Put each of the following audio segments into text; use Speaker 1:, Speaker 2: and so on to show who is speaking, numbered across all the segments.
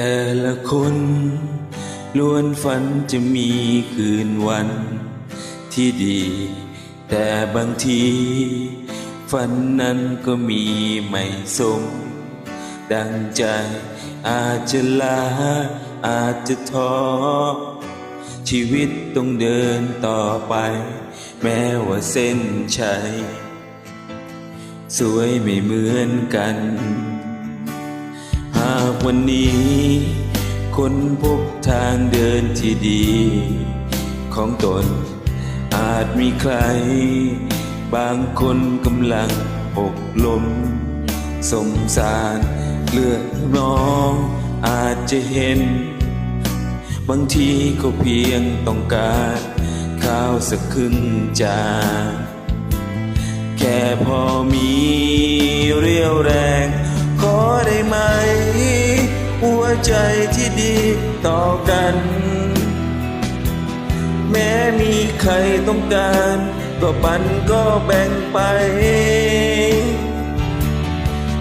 Speaker 1: แต่ละคนล้วนฝันจะมีคืนวัน ที่ดี แต่บางที ฝันนั้นก็มีไม่สม ดังใจอาจจะลาอาจจะท้อชีวิตต้องเดินต่อไป แม้ว่าเส้นชัย สวยไม่เหมือนกัน วันนี้คนพบทางเดินที่ดี ของตน อาจมีใคร บางคนกำลังอกลมสงสารเลือดน้องอาจจะเห็น บางทีก็เพียงต้องการข้าวสักครึ่งจานแค่พอมีเรี่ยวแรง ใจที่ดีต่อกัน แม้มีใครต้องการก็ปันก็แบ่งไป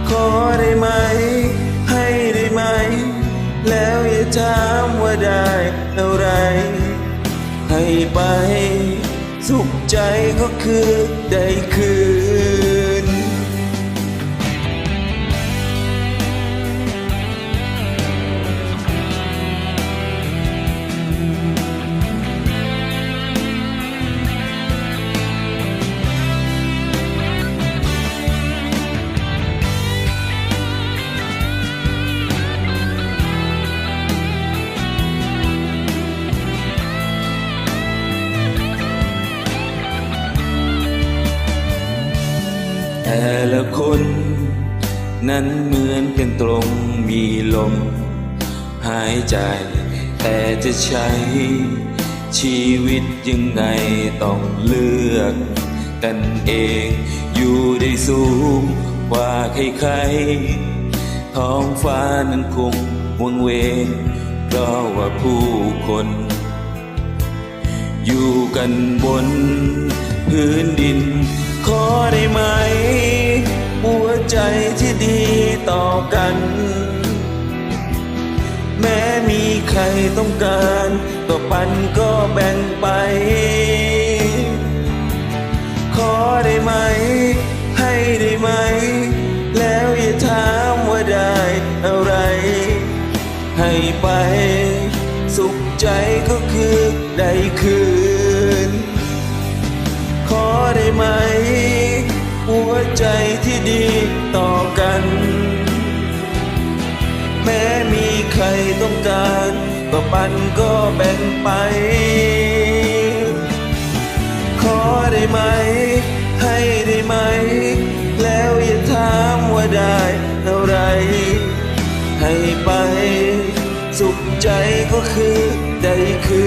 Speaker 1: ขอได้ไหม ให้ได้ไหม แล้วอย่าถามว่าได้เท่าไรให้ไป สุขใจก็คือได้คืน แต่ละคน นั้นเหมือนกันตรงมีลม หายใจ แต่จะใช้ ชีวิตยังไงต้องเลือกกันเอง อยู่ได้สูงกว่าใครๆท้องฟ้านั้นคงวังเวงเพราะว่าผู้คน อยู่กันบนพื้นดิน ม้มีใครต้องการก็ปันก็แบ่งไป ขอได้ไหม ให้ได้ไหม แล้วอย่าถามว่าได้อะไร ให้ไป สุขใจก็คือได้คืน ขอได้ไหม หัวใจที่ดีต่อกัน แม้มี ใครต้องการก็ปันก็แบ่งไป ขอได้ไหม ให้ได้ไหม แล้วอย่าถามว่าได้เท่าไร ให้ไป สุขใจก็คือได้คือ